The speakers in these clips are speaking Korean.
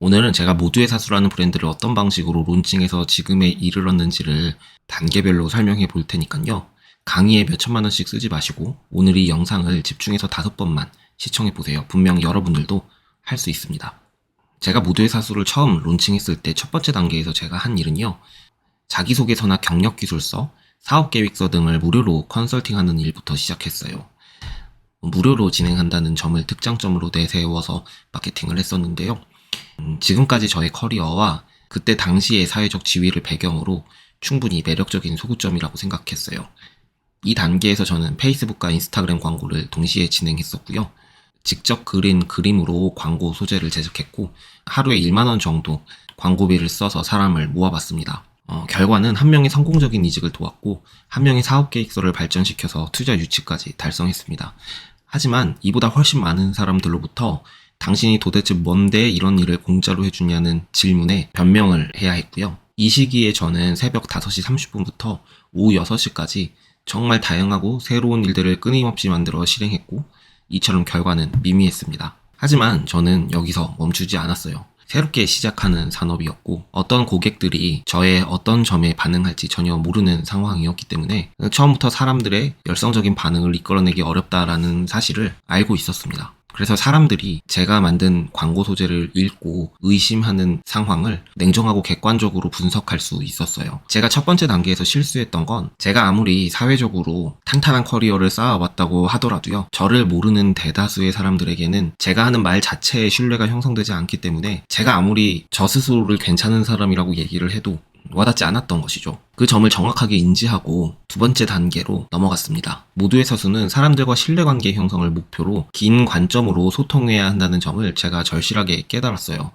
오늘은 제가 모두의 사수라는 브랜드를 어떤 방식으로 론칭해서 지금에 이르렀는지를 단계별로 설명해 볼 테니까요. 강의에 몇 천만 원씩 쓰지 마시고 오늘 이 영상을 집중해서 다섯 번만 시청해 보세요. 분명 여러분들도 할 수 있습니다. 제가 모두의 사수를 처음 론칭했을 때 첫 번째 단계에서 제가 한 일은요. 자기소개서나 경력기술서, 사업계획서 등을 무료로 컨설팅하는 일부터 시작했어요. 무료로 진행한다는 점을 특장점으로 내세워서 마케팅을 했었는데요. 음, 지금까지 저의 커리어와 그때 당시의 사회적 지위를 배경으로 충분히 매력적인 소구점이라고 생각했어요. 이 단계에서 저는 페이스북과 인스타그램 광고를 동시에 진행했었고요. 직접 그린 그림으로 광고 소재를 제작했고 하루에 1만원 정도 광고비를 써서 사람을 모아봤습니다. 어, 결과는 한 명의 성공적인 이직을 도왔고 한 명의 사업 계획서를 발전시켜서 투자 유치까지 달성했습니다. 하지만 이보다 훨씬 많은 사람들로부터 당신이 도대체 뭔데 이런 일을 공짜로 해주냐는 질문에 변명을 해야 했고요. 이 시기에 저는 새벽 5시 30분부터 오후 6시까지 정말 다양하고 새로운 일들을 끊임없이 만들어 실행했고 이처럼 결과는 미미했습니다. 하지만 저는 여기서 멈추지 않았어요. 새롭게 시작하는 산업이었고 어떤 고객들이 저의 어떤 점에 반응할지 전혀 모르는 상황이었기 때문에 처음부터 사람들의 열성적인 반응을 이끌어내기 어렵다라는 사실을 알고 있었습니다. 그래서 사람들이 제가 만든 광고 소재를 읽고 의심하는 상황을 냉정하고 객관적으로 분석할 수 있었어요. 제가 첫 번째 단계에서 실수했던 건 제가 아무리 사회적으로 탄탄한 커리어를 쌓아왔다고 하더라도요. 저를 모르는 대다수의 사람들에게는 제가 하는 말 자체에 신뢰가 형성되지 않기 때문에 제가 아무리 저 스스로를 괜찮은 사람이라고 얘기를 해도 와닿지 않았던 것이죠. 그 점을 정확하게 인지하고 두 번째 단계로 넘어갔습니다. 모두의 사수는 사람들과 신뢰관계 형성을 목표로 긴 관점으로 소통해야 한다는 점을 제가 절실하게 깨달았어요.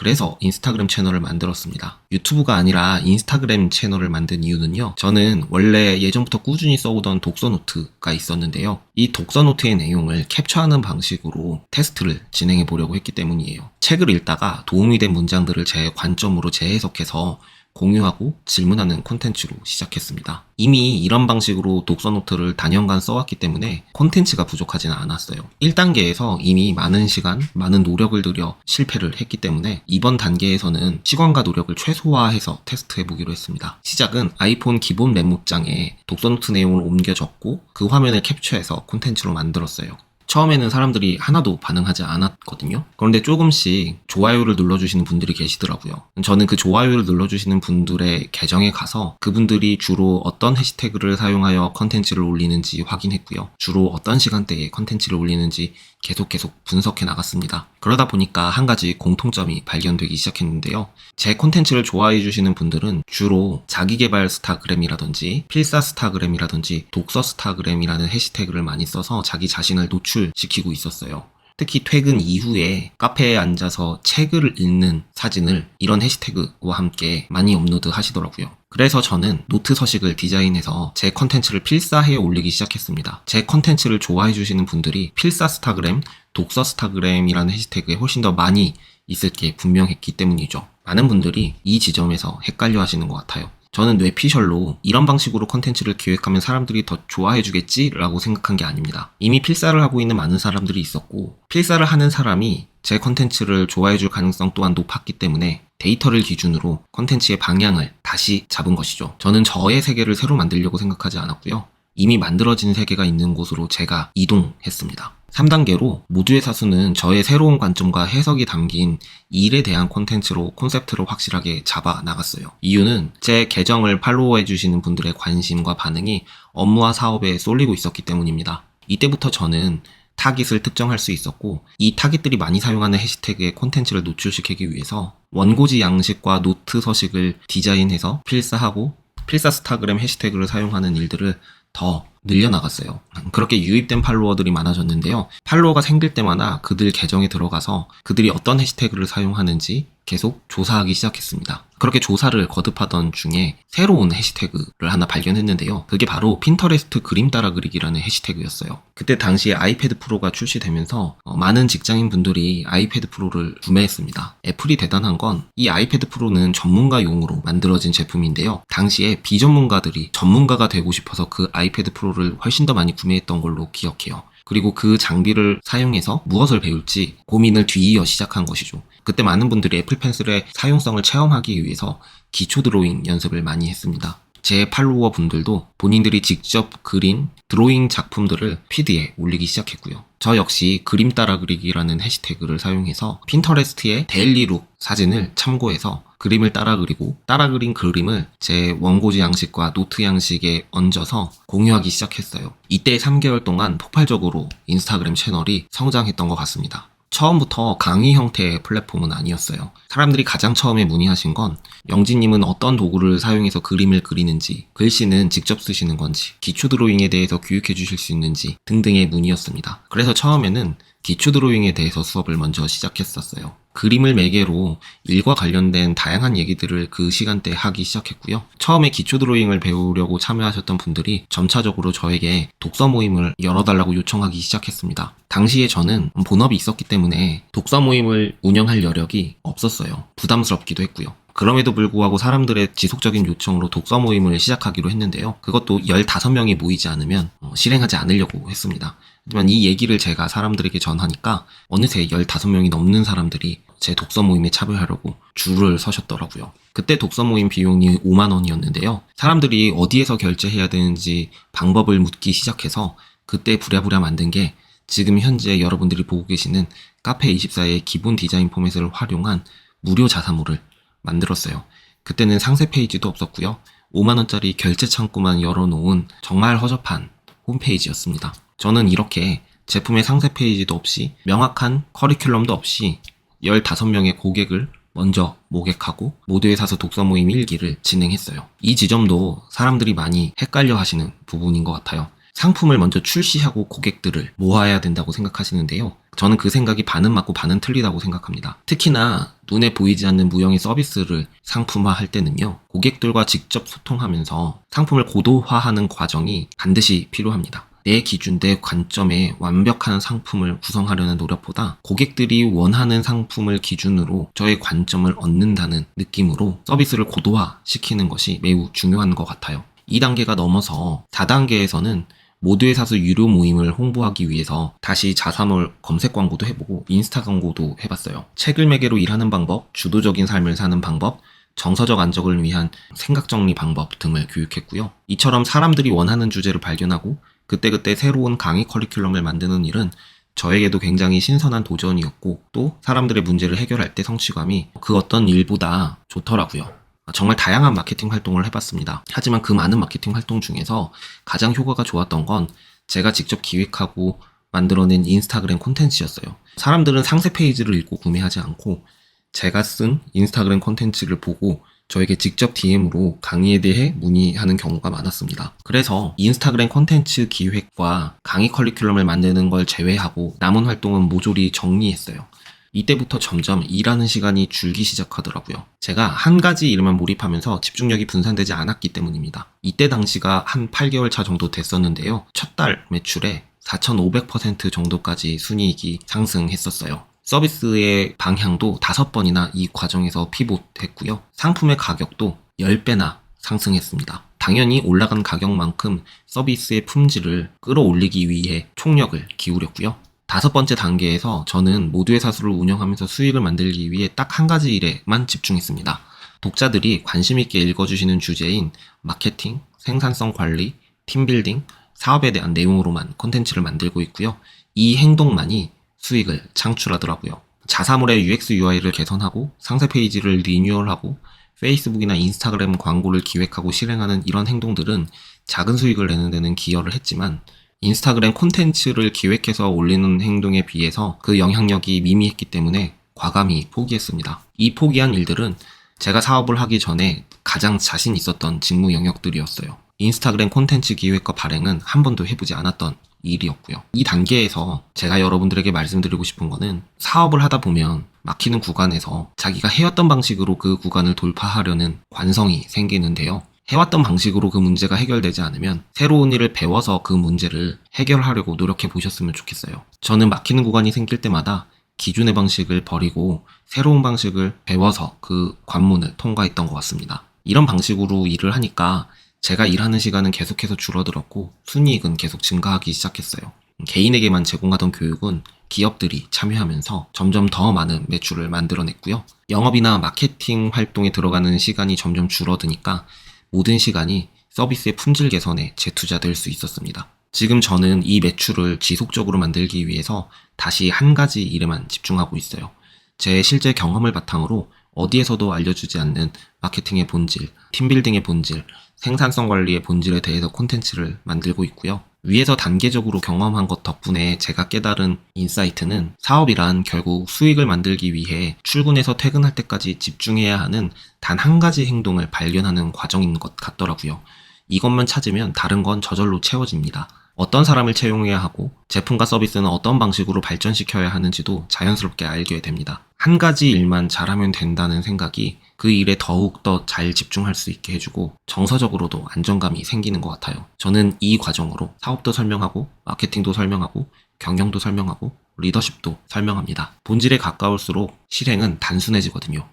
그래서 인스타그램 채널을 만들었습니다. 유튜브가 아니라 인스타그램 채널을 만든 이유는요. 저는 원래 예전부터 꾸준히 써오던 독서노트가 있었는데요. 이 독서노트의 내용을 캡처하는 방식으로 테스트를 진행해 보려고 했기 때문이에요. 책을 읽다가 도움이 된 문장들을 제 관점으로 재해석해서 공유하고 질문하는 콘텐츠로 시작했습니다. 이미 이런 방식으로 독서 노트를 단연간 써왔기 때문에 콘텐츠가 부족하지는 않았어요. 1단계에서 이미 많은 시간, 많은 노력을 들여 실패를 했기 때문에 이번 단계에서는 시간과 노력을 최소화해서 테스트해보기로 했습니다. 시작은 아이폰 기본 메모장에 독서 노트 내용을 옮겨 적고 그 화면을 캡처해서 콘텐츠로 만들었어요. 처음에는 사람들이 하나도 반응하지 않았거든요. 그런데 조금씩 좋아요를 눌러주시는 분들이 계시더라고요. 저는 그 좋아요를 눌러주시는 분들의 계정에 가서 그분들이 주로 어떤 해시태그를 사용하여 컨텐츠를 올리는지 확인했고요. 주로 어떤 시간대에 컨텐츠를 올리는지 계속 계속 분석해 나갔습니다. 그러다 보니까 한 가지 공통점이 발견되기 시작했는데요. 제 콘텐츠를 좋아해 주시는 분들은 주로 자기개발 스타그램이라든지 필사 스타그램이라든지 독서 스타그램이라는 해시태그를 많이 써서 자기 자신을 노출시키고 있었어요. 특히 퇴근 이후에 카페에 앉아서 책을 읽는 사진을 이런 해시태그와 함께 많이 업로드 하시더라고요. 그래서 저는 노트 서식을 디자인해서 제 컨텐츠를 필사해 올리기 시작했습니다. 제 컨텐츠를 좋아해 주시는 분들이 필사 스타그램, 독서 스타그램이라는 해시태그에 훨씬 더 많이 있을 게 분명했기 때문이죠. 많은 분들이 이 지점에서 헷갈려 하시는 것 같아요. 저는 뇌피셜로 이런 방식으로 컨텐츠를 기획하면 사람들이 더 좋아해 주겠지라고 생각한 게 아닙니다. 이미 필사를 하고 있는 많은 사람들이 있었고 필사를 하는 사람이 제 컨텐츠를 좋아해 줄 가능성 또한 높았기 때문에 데이터를 기준으로 컨텐츠의 방향을 다시 잡은 것이죠. 저는 저의 세계를 새로 만들려고 생각하지 않았고요. 이미 만들어진 세계가 있는 곳으로 제가 이동했습니다. 3단계로 모두의 사수는 저의 새로운 관점과 해석이 담긴 일에 대한 콘텐츠로 콘셉트로 확실하게 잡아 나갔어요. 이유는 제 계정을 팔로우해 주시는 분들의 관심과 반응이 업무와 사업에 쏠리고 있었기 때문입니다. 이때부터 저는 타깃을 특정할 수 있었고 이 타깃들이 많이 사용하는 해시태그의 콘텐츠를 노출시키기 위해서 원고지 양식과 노트 서식을 디자인해서 필사하고 필사 스타그램 해시태그를 사용하는 일들을 더 늘려나갔어요. 그렇게 유입된 팔로워들이 많아졌는데요. 팔로워가 생길 때마다 그들 계정에 들어가서 그들이 어떤 해시태그를 사용하는지 계속 조사하기 시작했습니다. 그렇게 조사를 거듭하던 중에 새로운 해시태그를 하나 발견했는데요. 그게 바로 핀터레스트 그림 따라 그리기라는 해시태그였어요. 그때 당시에 아이패드 프로가 출시되면서 어, 많은 직장인 분들이 아이패드 프로를 구매했습니다. 애플이 대단한 건 이 아이패드 프로는 전문가용으로 만들어진 제품인데요. 당시에 비전문가들이 전문가가 되고 싶어서 그 아이패드 프로를 훨씬 더 많이 구매했던 걸로 기억해요. 그리고 그 장비를 사용해서 무엇을 배울지 고민을 뒤이어 시작한 것이죠. 그때 많은 분들이 애플 펜슬의 사용성을 체험하기 위해서 기초 드로잉 연습을 많이 했습니다. 제 팔로워 분들도 본인들이 직접 그린 드로잉 작품들을 피드에 올리기 시작했고요. 저 역시 그림 따라 그리기라는 해시태그를 사용해서 핀터레스트의 데일리룩 사진을 참고해서 그림을 따라 그리고 따라 그린 그림을 제 원고지 양식과 노트 양식에 얹어서 공유하기 시작했어요. 이때 3개월 동안 폭발적으로 인스타그램 채널이 성장했던 것 같습니다. 처음부터 강의 형태의 플랫폼은 아니었어요. 사람들이 가장 처음에 문의하신 건 영진님은 어떤 도구를 사용해서 그림을 그리는지, 글씨는 직접 쓰시는 건지, 기초 드로잉에 대해서 교육해 주실 수 있는지 등등의 문의였습니다. 그래서 처음에는 기초 드로잉에 대해서 수업을 먼저 시작했었어요. 그림을 매개로 일과 관련된 다양한 얘기들을 그 시간대에 하기 시작했고요. 처음에 기초 드로잉을 배우려고 참여하셨던 분들이 점차적으로 저에게 독서 모임을 열어달라고 요청하기 시작했습니다. 당시에 저는 본업이 있었기 때문에 독서 모임을 운영할 여력이 없었어요. 부담스럽기도 했고요. 그럼에도 불구하고 사람들의 지속적인 요청으로 독서 모임을 시작하기로 했는데요. 그것도 15명이 모이지 않으면 어, 실행하지 않으려고 했습니다. 하지만 이 얘기를 제가 사람들에게 전하니까 어느새 15명이 넘는 사람들이 제 독서 모임에 참여하려고 줄을 서셨더라고요. 그때 독서 모임 비용이 5만 원이었는데요. 사람들이 어디에서 결제해야 되는지 방법을 묻기 시작해서 그때 부랴부랴 만든 게 지금 현재 여러분들이 보고 계시는 카페24의 기본 디자인 포맷을 활용한 무료 자사모를 만들었어요. 그때는 상세 페이지도 없었고요. 5만원짜리 결제 창구만 열어놓은 정말 허접한 홈페이지였습니다. 저는 이렇게 제품의 상세 페이지도 없이 명확한 커리큘럼도 없이 15명의 고객을 먼저 모객하고 모두에 사서 독서 모임 1기를 진행했어요. 이 지점도 사람들이 많이 헷갈려 하시는 부분인 것 같아요. 상품을 먼저 출시하고 고객들을 모아야 된다고 생각하시는데요. 저는 그 생각이 반은 맞고 반은 틀리다고 생각합니다. 특히나 눈에 보이지 않는 무형의 서비스를 상품화할 때는요. 고객들과 직접 소통하면서 상품을 고도화하는 과정이 반드시 필요합니다. 내 기준, 내 관점에 완벽한 상품을 구성하려는 노력보다 고객들이 원하는 상품을 기준으로 저의 관점을 얻는다는 느낌으로 서비스를 고도화시키는 것이 매우 중요한 것 같아요. 2단계가 넘어서 4단계에서는 모두의 사수 유료 모임을 홍보하기 위해서 다시 자사몰 검색 광고도 해보고 인스타 광고도 해봤어요. 책을 매개로 일하는 방법, 주도적인 삶을 사는 방법, 정서적 안정을 위한 생각 정리 방법 등을 교육했고요. 이처럼 사람들이 원하는 주제를 발견하고 그때그때 새로운 강의 커리큘럼을 만드는 일은 저에게도 굉장히 신선한 도전이었고 또 사람들의 문제를 해결할 때 성취감이 그 어떤 일보다 좋더라고요. 정말 다양한 마케팅 활동을 해봤습니다. 하지만 그 많은 마케팅 활동 중에서 가장 효과가 좋았던 건 제가 직접 기획하고 만들어낸 인스타그램 콘텐츠였어요. 사람들은 상세 페이지를 읽고 구매하지 않고 제가 쓴 인스타그램 콘텐츠를 보고 저에게 직접 DM으로 강의에 대해 문의하는 경우가 많았습니다. 그래서 인스타그램 콘텐츠 기획과 강의 커리큘럼을 만드는 걸 제외하고 남은 활동은 모조리 정리했어요. 이때부터 점점 일하는 시간이 줄기 시작하더라고요. 제가 한 가지 일만 몰입하면서 집중력이 분산되지 않았기 때문입니다. 이때 당시가 한 8개월 차 정도 됐었는데요. 첫 달 매출에 4,500% 정도까지 순이익이 상승했었어요. 서비스의 방향도 다섯 번이나 이 과정에서 피봇했고요. 상품의 가격도 10배나 상승했습니다. 당연히 올라간 가격만큼 서비스의 품질을 끌어올리기 위해 총력을 기울였고요. 다섯 번째 단계에서 저는 모두의 사수를 운영하면서 수익을 만들기 위해 딱 한 가지 일에만 집중했습니다. 독자들이 관심있게 읽어주시는 주제인 마케팅, 생산성 관리, 팀빌딩, 사업에 대한 내용으로만 콘텐츠를 만들고 있고요. 이 행동만이 수익을 창출하더라고요. 자사몰의 UX UI를 개선하고 상세 페이지를 리뉴얼하고 페이스북이나 인스타그램 광고를 기획하고 실행하는 이런 행동들은 작은 수익을 내는 데는 기여를 했지만 인스타그램 콘텐츠를 기획해서 올리는 행동에 비해서 그 영향력이 미미했기 때문에 과감히 포기했습니다. 이 포기한 일들은 제가 사업을 하기 전에 가장 자신 있었던 직무 영역들이었어요. 인스타그램 콘텐츠 기획과 발행은 한 번도 해보지 않았던 일이었고요. 이 단계에서 제가 여러분들에게 말씀드리고 싶은 거는 사업을 하다 보면 막히는 구간에서 자기가 해왔던 방식으로 그 구간을 돌파하려는 관성이 생기는데요. 해왔던 방식으로 그 문제가 해결되지 않으면 새로운 일을 배워서 그 문제를 해결하려고 노력해 보셨으면 좋겠어요. 저는 막히는 구간이 생길 때마다 기존의 방식을 버리고 새로운 방식을 배워서 그 관문을 통과했던 것 같습니다. 이런 방식으로 일을 하니까 제가 일하는 시간은 계속해서 줄어들었고 순이익은 계속 증가하기 시작했어요. 개인에게만 제공하던 교육은 기업들이 참여하면서 점점 더 많은 매출을 만들어냈고요. 영업이나 마케팅 활동에 들어가는 시간이 점점 줄어드니까 모든 시간이 서비스의 품질 개선에 재투자될 수 있었습니다. 지금 저는 이 매출을 지속적으로 만들기 위해서 다시 한 가지 일에만 집중하고 있어요. 제 실제 경험을 바탕으로 어디에서도 알려주지 않는 마케팅의 본질, 팀빌딩의 본질, 생산성 관리의 본질에 대해서 콘텐츠를 만들고 있고요. 위에서 단계적으로 경험한 것 덕분에 제가 깨달은 인사이트는 사업이란 결국 수익을 만들기 위해 출근해서 퇴근할 때까지 집중해야 하는 단 한 가지 행동을 발견하는 과정인 것 같더라고요. 이것만 찾으면 다른 건 저절로 채워집니다. 어떤 사람을 채용해야 하고 제품과 서비스는 어떤 방식으로 발전시켜야 하는지도 자연스럽게 알게 됩니다. 한 가지 일만 잘하면 된다는 생각이 그 일에 더욱더 잘 집중할 수 있게 해주고 정서적으로도 안정감이 생기는 것 같아요. 저는 이 과정으로 사업도 설명하고 마케팅도 설명하고 경영도 설명하고 리더십도 설명합니다. 본질에 가까울수록 실행은 단순해지거든요.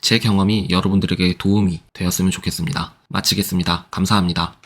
제 경험이 여러분들에게 도움이 되었으면 좋겠습니다. 마치겠습니다. 감사합니다.